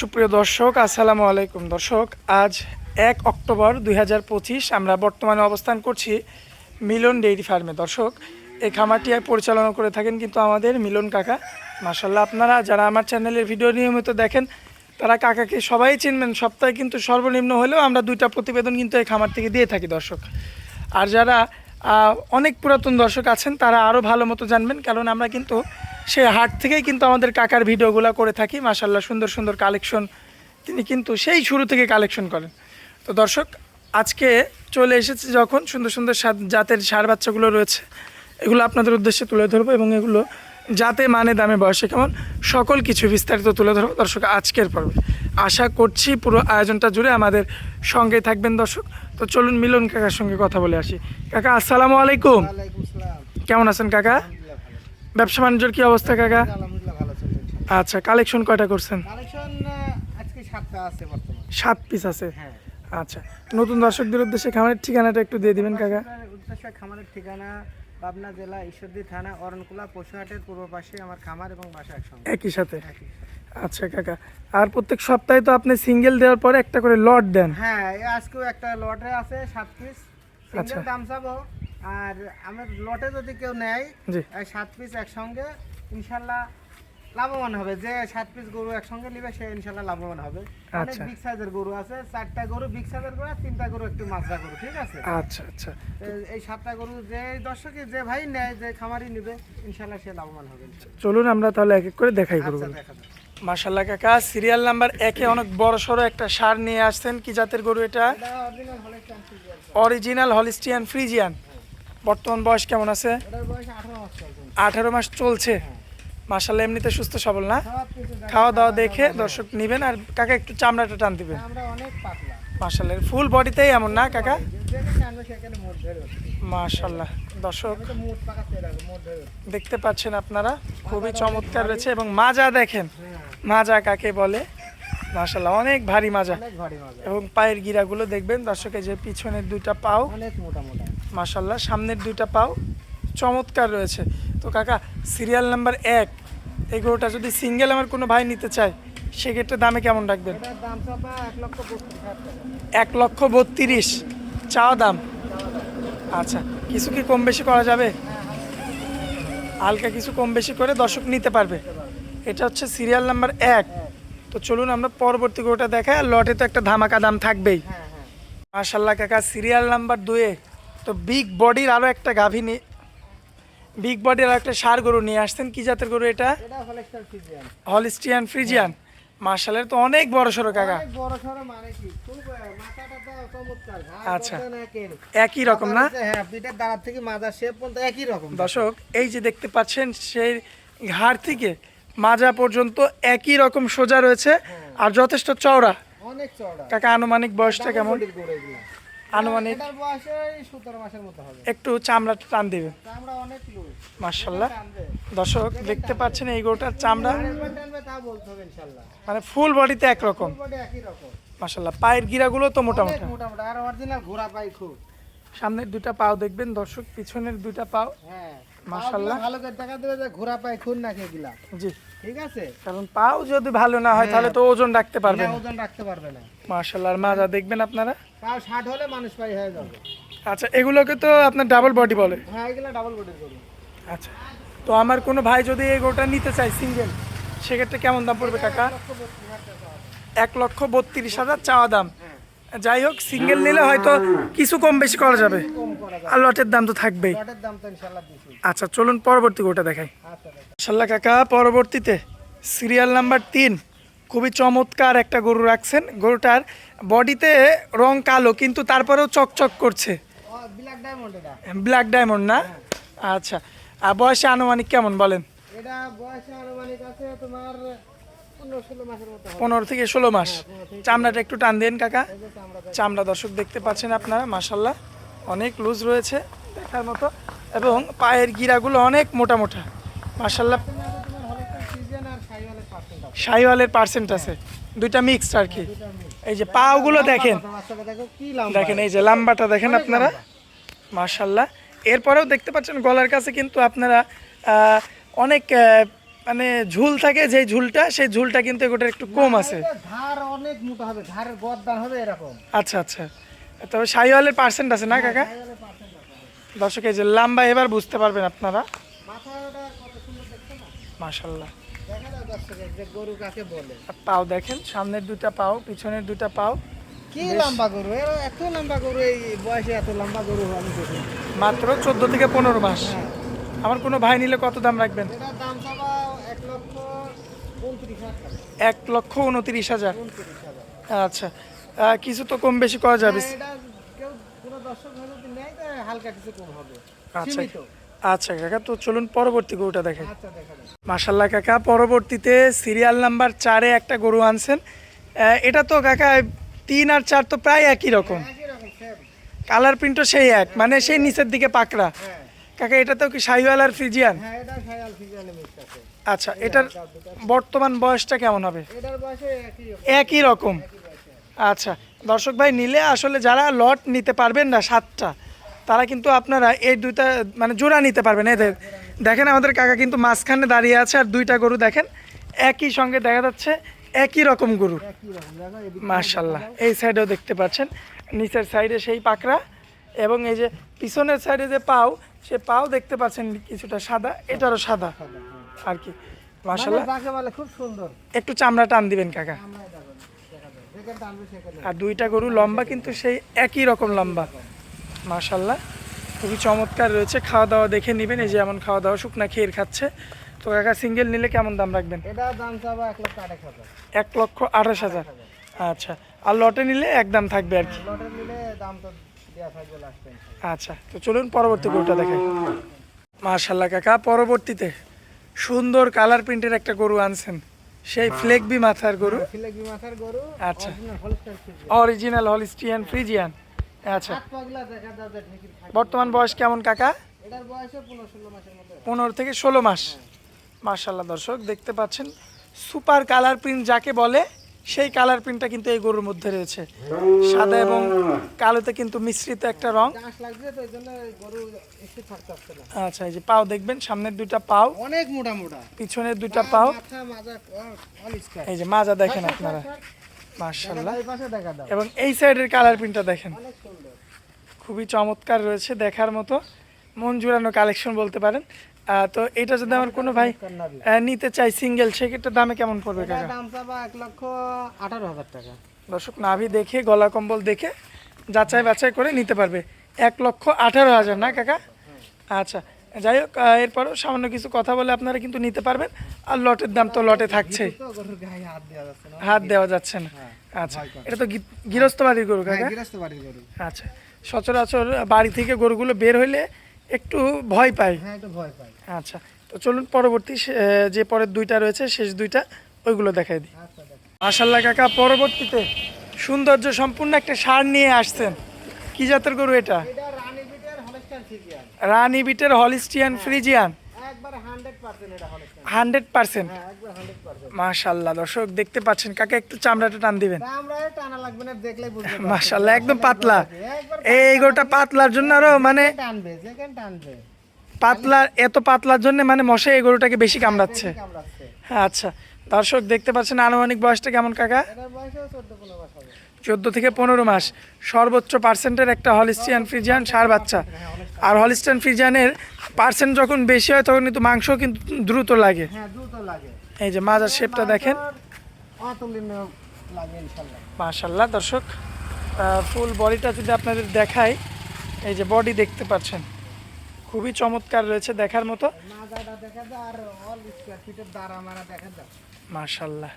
সুপ্রিয় দর্শক, আসসালামু আলাইকুম। দর্শক, আজ এক অক্টোবর দু হাজার পঁচিশ, আমরা বর্তমানে অবস্থান করছি মিলন ডেইরি ফার্মে। দর্শক, এই খামারটি পরিচালনা করে থাকেন কিন্তু আমাদের মিলন কাকা। মাসাল্লাহ আপনারা যারা আমার চ্যানেলের ভিডিও নিয়মিত দেখেন, তারা কাকাকে সবাই চিনবেন। সপ্তাহে কিন্তু সর্বনিম্ন হলেও আমরা দুইটা প্রতিবেদন কিন্তু এই খামার থেকে দিয়ে থাকি, দর্শক। আর যারা অনেক পুরাতন দর্শক আছেন, তারা আরও ভালো মতো জানবেন, কারণ আমরা কিন্তু সেই হাট থেকেই কিন্তু আমাদের কাকার ভিডিওগুলো করে থাকি। মাসাল্লাহ সুন্দর সুন্দর কালেকশন তিনি কিন্তু সেই শুরু থেকে কালেকশন করেন। তো দর্শক আজকে চলে এসেছে যখন সুন্দর সুন্দর সাত- জাতের সার বাচ্চাগুলো রয়েছে এগুলো আপনাদের উদ্দেশ্যে তুলে ধরবো এবং এগুলো যাতে মানে দামে বয়সে কেমন সকল কিছু বিস্তারিত তুলে ধরবো দর্শক আজকের পর্বে। আশা করছি পুরো আয়োজনটা জুড়ে আমাদের সঙ্গে থাকবেন দর্শক। তো চলুন মিলন কাকার সঙ্গে কথা বলে আসি। কাকা আসসালামু আলাইকুম। কেমন আছেন কাকা? ব্যবসা বাণিজ্যের কি অবস্থা কাকা? আচ্ছা কালেকশন কয়টা করছেন? কালেকশন আজকে সাতটা আছে বর্তমানে। সাত পিস আছে? হ্যাঁ। আচ্ছা নতুন দর্শকদের উদ্দেশ্যে খামারের ঠিকানাটা একটু দিয়ে দিবেন কাকা। খামারের ঠিকানা পাবনা জেলা ঈশ্বরদী থানা অরণকুলা পশুহাটের পূর্ব পাশে আমার খামার এবং বাসা একসঙ্গে। একই সাথে। আচ্ছা কাকা আর প্রত্যেক সপ্তাহে তো আপনি সিঙ্গেল দেওয়ার পরে একটা করে লট দেন। হ্যাঁ আজকেও একটা লটে আছে সাত পিস। আচ্ছা। দাম চাবো আর আমার লটে যদি কেউ নেয় সাত পিস একসঙ্গে ইনশাল্লাহ লাভবান হবে। যে সাত পিস গরু একসঙ্গে নিবে সে ইনশাল্লাহ লাভবান হবে। অনেক আচ্ছা। বিগ সাইজের গরু আছে চারটা গরু বিগ সাইজের গরু তিনটা গরু একটু মাজরা গরু ঠিক আছে? আচ্ছা আচ্ছা। এই সাতটা গরু যে দর্শকে যে ভাই নেয় যে খামারি নিবে ইনশাল্লাহ সে লাভবান হবে চলুন আমরা তাহলে এক এক করে দেখাই আচ্ছা করব মাশাল্লাহ কাকা সিরিয়াল নাম্বার একে অনেক বড় সড়ো একটা সার নিয়ে আসছেন। কি জাতের গরু এটা? অরিজিনাল হলিস্টিয়ান ফ্রিজিয়ান বর্তমান বয়স কেমন আছে? আঠারো মাস চলছে। আঠারো মাস চলছে। মাশাল্লাহ এমনিতে সুস্থ সবল না? খাওয়া দাওয়া দেখে দর্শক নেবেন আর কাকা একটু চামড়াটা টান দিবেন। মাশাল্লাহ ফুল বডিতেই এমন না কাকা? মাশাল্লাহ দর্শক দেখতে পাচ্ছেন আপনারা খুবই চমৎকার রয়েছে এবং মাজা দেখেন। হ্যাঁ। মাজা কাকে বলে? মাশাল্লাহ অনেক ভারী মাজা। অনেক ভারী মজা। এবং পায়ের গিরাগুলো দেখবেন দর্শকের যে পিছনের দুইটা পাও। অনেক মোটা মোটা। মাশাল্লাহ সামনের দুইটা পাও চমৎকার রয়েছে। তো কাকা সিরিয়াল নাম্বার এক এই গরুটা যদি সিঙ্গেল আমার কোনো ভাই নিতে চায় সেক্ষেত্রে দামে কেমন রাখবেন? এক লক্ষ বত্রিশ চাওয়া দাম? আচ্ছা কিছু কি কম বেশি করা যাবে? হালকা কিছু কম বেশি করে দর্শক নিতে পারবে। এটা হচ্ছে সিরিয়াল নাম্বার এক। তো চলুন আমরা পরবর্তী গরুটা দেখাই আর লটে তো একটা ধামাকা দাম থাকবেই। হ্যাঁ হ্যাঁ। কাকা সিরিয়াল নাম্বার দুয়ে তো বিগ বডির আরও একটা গাভী নিয়ে বিগ বডির আরও একটা সার গরু নিয়ে আসছেন। কি জাতের গরু এটা? হলিস্টিয়ান ফ্রিজিয়ান মার্শালের তো অনেক বড় সড়ো কাকা। মানে আচ্ছা। একই রকম না? হ্যাঁ থেকে মাজা একই রকম। দর্শক এই যে দেখতে পাচ্ছেন সেই ঘাড় থেকে মাজা পর্যন্ত একই রকম সোজা রয়েছে। আর যথেষ্ট চওড়া। অনেক চওড়া। কাকা আনুমানিক বয়সটা কেমন। আনুমানিক একটু চামড়াটা টান দেবে। মার্শাল্লাহ দর্শক দেখতে পাচ্ছেন এই গরুটার চামড়া। মানে ফুল বডিতে একরকম। মার্শাল্লাহ পায়ের গিরাগুলো তো মোটামুটি। সামনের দুইটা পাও দেখবেন দর্শক পিছনের দুইটা পাও। হ্যাঁ মাশাআল্লাহ। ভালো করে দেখা দেবে যে ঘোড়া পাই খুন না খেয়ে জি। ঠিক আছে? কারণ পাও যদি ভালো না হয় তাহলে তো ওজন রাখতে পারবে না, ওজন রাখতে পারবে না। মার্শাল্লাহ আর মাজা দেখবেন আপনারা? তাও ষাট হলে মানুষ পাই হয়ে যাবে। আচ্ছা এগুলোকে তো আপনার ডাবল বডি বলে। হ্যাঁ এগুলো ডাবল বডির গরু আচ্ছা তো আমার কোনো ভাই যদি এই গরুটা নিতে চায় সিঙ্গেল সেক্ষেত্রে কেমন দাম পড়বে কাকা? এক লক্ষ বত্রিশ হাজার চাওয়া দাম। যাই হোক সিঙ্গেল নিলে হয়তো কিছু কম বেশি করা যাবে। আর লটের দাম তো থাকবেই। আচ্ছা চলুন পরবর্তী গরুটা দেখাই। আচ্ছা মাশাল্লাহ কাকা পরবর্তীতে সিরিয়াল নাম্বার তিন। খুবই চমৎকার একটা গরু রাখছেন। গরুটার বডিতে রং কালো কিন্তু তারপরেও চকচক করছে। ব্ল্যাক ডায়মন্ড ব্ল্যাক ডায়মন্ড না? আচ্ছা। আর বয়সে আনুমানিক কেমন বলেন? এটা বয়সে আনুমানিক আছে তোমার পনেরো থেকে ষোলো মাস। চামড়াটা একটু টান দেন কাকা। চামড়া দর্শক দেখতে পাচ্ছেন আপনারা মাসাল্লাহ অনেক লুজ রয়েছে দেখার মতো। এবং পায়ের গিরাগুলো অনেক মোটা মোটা। মাসাল্লাহ শাহিওয়ালের পার্সেন্ট আছে। দুইটা মিক্সড আর কি। এই যে পাওগুলো দেখেন। দেখেন এই যে লাম্বাটা দেখেন আপনারা। মার্শাল্লাহ এরপরেও দেখতে পাচ্ছেন গলার কাছে কিন্তু আপনারা অনেক মানে ঝুল থাকে যে ঝুলটা সেই ঝুলটা কিন্তু এগুলোর একটু কম আছে। ধার অনেক মোটা হবে ধারের গদ্দার হবে এরকম। আচ্ছা আচ্ছা। তবে শাহিওয়ালের পার্সেন্ট আছে না কাকা? দর্শক এই যে লাম্বা এবার বুঝতে পারবেন আপনারা। মাশাল্লাহ পাও দেখেন সামনের দুটা পাও পিছনের দুটা পাও। কি লম্বা গরু? এত লম্বা গরু এই বয়সে এত লম্বা গরু মাত্র চোদ্দ থেকে পনেরো মাস। হ্যাঁ। আমার কোনো ভাই নিলে কত দাম রাখবেন এটার দাম চাবা এক লক্ষ উনত্রিশ হাজার টাকা এক লক্ষ উনত্রিশ হাজার। আচ্ছা কিছু তো কম বেশি করা যাবে। হ্যাঁ, এটা তো আচ্ছা আচ্ছা কাকা তো চলুন পরবর্তী গরুটা দেখে আচ্ছা মাসাল্লাহ কাকা পরবর্তীতে সিরিয়াল নাম্বার চারে একটা গরু আনছেন। এটা তো কাকা তিন আর চার তো প্রায় একই রকম। সেম কালার প্রিন্টও সেই এক মানে সেই নিচের দিকে পাকড়া। হ্যাঁ। কাকা এটাতেও কি শাহিওয়াল আর ফ্রিজিয়ান? হ্যাঁ এটা মিক্স আছে। আচ্ছা এটার বর্তমান বয়সটা কেমন হবে? একই রকম। আচ্ছা দর্শক ভাই নিলে আসলে যারা লট নিতে পারবেন না সাতটা তারা কিন্তু আপনারা এই দুইটা মানে জোড়া নিতে পারবেন। এদের দেখেন আমাদের কাকা কিন্তু মাঝখানে দাঁড়িয়ে আছে আর দুইটা গরু দেখেন একই সঙ্গে দেখা যাচ্ছে একই রকম গরু। মার্শাল্লাহ এই সাইডেও দেখতে পাচ্ছেন নিচের সাইডে সেই পাকড়া এবং এই যে পিছনের সাইডে যে পাও সে পাও দেখতে পাচ্ছেন কিছুটা সাদা এটারও সাদা। আর কি মানে খুব সুন্দর। একটু চামড়া টান দিবেন কাকা। আর দুইটা গরু লম্বা কিন্তু সেই একই রকম লম্বা। মাশাল্লাহ খুবই চমৎকার রয়েছে। খাওয়া দাওয়া দেখে নেবেন এই যে এমন খাওয়া দাওয়া শুকনা খেয়ে খাচ্ছে। তো কাকা সিঙ্গেল নিলে কেমন দাম রাখবেন? দাম এক লক্ষ আঠাশ হাজার। এক আচ্ছা আর লটে নিলে একদম থাকবে আর কি। দাম লাস্টে আচ্ছা তো চলুন পরবর্তী গরুটা দেখাই। মাশাল্লাহ কাকা পরবর্তীতে সুন্দর কালার প্রিন্টের একটা গরু আনছেন। সেই ফ্লেকবি মাথার গরু। ফ্লেকবি মাথার গরু। আচ্ছা। Original Holstein Friesian. আচ্ছা। বর্তমান বয়স কেমন কাকা? এটার বয়স পনেরো থেকে ষোলো মাস। মার্শাল্লাহ দর্শক দেখতে পাচ্ছেন সুপার কালার প্রিন্ট যাকে বলে সেই কালার প্রিন্টটা কিন্তু এই গরুর মধ্যে রয়েছে। সাদা এবং কালোতে কিন্তু মিশ্রিত একটা রং। আচ্ছা এই যে পাও দেখবেন সামনের দুইটা পাও অনেক মোটা মোটা। পিছনের দুইটা পাও। এই যে মাজা দেখেন আপনারা। মার্শাল্লাহ এই পাশে দেখা দাও। এবং এই সাইডের কালার প্রিন্টটা দেখেন। খুবই চমৎকার রয়েছে দেখার মতো। মন জুড়ানো কালেকশন বলতে পারেন। তো এটা যদি আমার কোনো ভাই নিতে চাই সিঙ্গেল সেক্ষেত্রে দামে কেমন পড়বে কাকা? দাম চাবা এক লক্ষ আঠারো হাজার টাকা। দর্শক নাভি দেখে গলা কম্বল দেখে যাচাই বাছাই করে নিতে পারবে। এক লক্ষ আঠারো হাজার না কাকা? আচ্ছা যাই হোক এরপরও সামান্য কিছু কথা বলে আপনারা কিন্তু নিতে পারবেন। আর লটের দাম তো লটে থাকছে। হাত দেওয়া যাচ্ছে না। না। আচ্ছা এটা তো গৃহস্থ বাড়ির গরু হ্যাঁ কাকা? আচ্ছা সচরাচর বাড়ি থেকে গরুগুলো বের হইলে একটু ভয় পায় হ্যাঁ একটু ভয় পাই। আচ্ছা তো চলুন পরবর্তী যে পরের দুইটা রয়েছে শেষ দুইটা ওইগুলো দেখাই দিই। মাসাল্লাহ দেখো। কাকা পরবর্তীতে সৌন্দর্য সম্পূর্ণ একটা সার নিয়ে আসছেন। কি জাতের গরু এটা? রানী বিটের হলিস্টিয়ান ফ্রিজিয়ান। হান্ড্রেড পার্সেন্ট হ্যাঁ হান্ড্রেড পার্সেন্ট। মাশাল্লাহ দর্শক দেখতে পাচ্ছেন কাকা একটু চামড়াটা টান দিবেন? মাশাল্লাহ একদম পাতলা। এই গরুটা পাতলার জন্য আরও মানে পাতলা এত পাতলার জন্য মানে মশা এই গরুটাকে বেশি কামড়াচ্ছে। কামড়াচ্ছে। আচ্ছা দর্শক দেখতে পাচ্ছেন আনুমানিক বয়সটা কেমন কাকা? চোদ্দ থেকে পনেরো মাস। সর্বোচ্চ পার্সেন্টের একটা হলিস্টিয়ান ফ্রিজিয়ান সার বাচ্চা। আর হলিস্টিয়ান ফ্রিজিয়ানের পার্সেন্ট যখন বেশি হয় তখন কিন্তু মাংস কিন্তু দ্রুত লাগে। হ্যাঁ দ্রুত লাগে। এই যে মাজার শেপটা দেখেন। মাশাল্লাহ দর্শক। ফুল বডিটা যদি আপনাদের দেখাই এই যে বডি দেখতে পাচ্ছেন খুবই চমৎকার রয়েছে দেখার মতো। অল স্কোয়ার মাশাল্লাহ।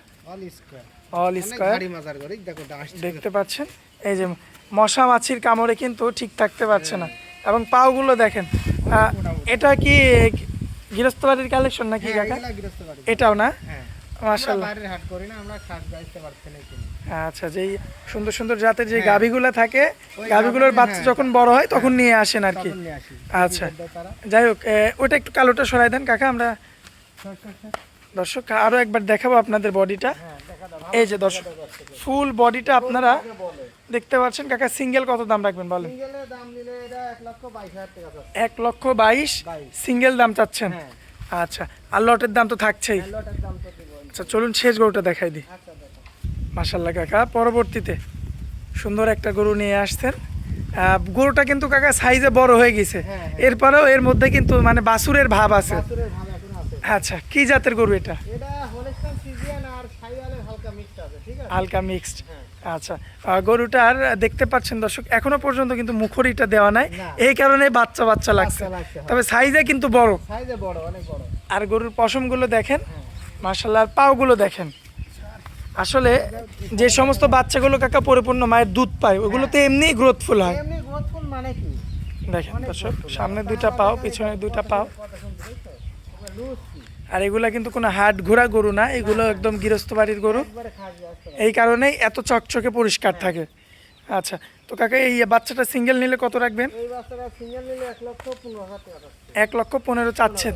অল দেখতে পাচ্ছেন? এই যে মশা মাছির কামড়ে কিন্তু ঠিক থাকতে পারছে না। এবং পাওগুলো দেখেন। এটা কি গৃহস্থ বাড়ির কালেকশন নাকি হ্যাঁ, কাকা? এটাও না? হ্যাঁ আমরা হাট করি না আমরা খাস গাইতে পারছি না কিনে আচ্ছা যেই সুন্দর সুন্দর জাতের যে হ্যাঁ। গাভিগুলো থাকে গাভিগুলোর গাভীগুলো, বাচ্চা। যখন বড় হয় তখন নিয়ে আসেন আর কি। আচ্ছা যাই হোক ওটা একটু কালোটা সরাই দেন কাকা আমরা। দর্শক আরও একবার দেখাবো আপনাদের বডিটা। এই যে দর্শক ফুল বডিটা আপনারা দেখতে পাচ্ছেন। কাকা সিঙ্গেল কত দাম রাখবেন বলেন? এক লক্ষ বাইশ। সিঙ্গেল দাম চাচ্ছেন? আচ্ছা আর লটের দাম তো থাকছেই। আচ্ছা চলুন শেষ গরুটা দেখাই দিই। মাসাল্লাহ কাকা পরবর্তীতে সুন্দর একটা গরু নিয়ে আসছেন। গরুটা কিন্তু কাকা সাইজে বড় হয়ে গেছে। হ্যাঁ, হ্যাঁ। এরপরেও এর মধ্যে কিন্তু মানে বাসুরের ভাব আছে। আচ্ছা কি জাতের গরু এটা? হালকা মিক্সড হ্যাঁ। আচ্ছা গরুটার দেখতে পাচ্ছেন দর্শক এখনও পর্যন্ত কিন্তু মুখরিটা দেওয়া নাই। এই কারণে বাচ্চা বাচ্চা লাগছে। হ্যাঁ। তবে সাইজে কিন্তু বড়। আর গরুর পশমগুলো দেখেন। হ্যাঁ। মার্শাল্লাহ পাওগুলো দেখেন। আসলে যে সমস্ত বাচ্চাগুলো কাকা পরিপূর্ণ মায়ের দুধ পায় ওগুলো তো এমনি গ্রোথফুল হয়। মানে দেখেন দর্শক সামনে দুইটা পাও পিছনে দুইটা পাও। আর এগুলা কিন্তু কোনো হাট ঘোরা গরু না এগুলো একদম গৃহস্থ বাড়ির গরু। এই কারণেই এত চকচকে পরিষ্কার থাকে। আচ্ছা তো কাকা এই বাচ্চাটা সিঙ্গেল নিলে কত রাখবেন? এক লক্ষ পনেরো চাচ্ছেন।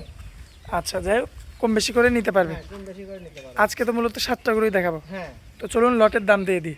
আচ্ছা যাই হোক, কম বেশি করে নিতে পারবেন হ্যাঁ কম বেশি করে নিতে পারো আজকে তো মূলত সাতটা গরুই দেখাবো। হ্যাঁ। তো চলুন লটের দাম দিয়ে দিই।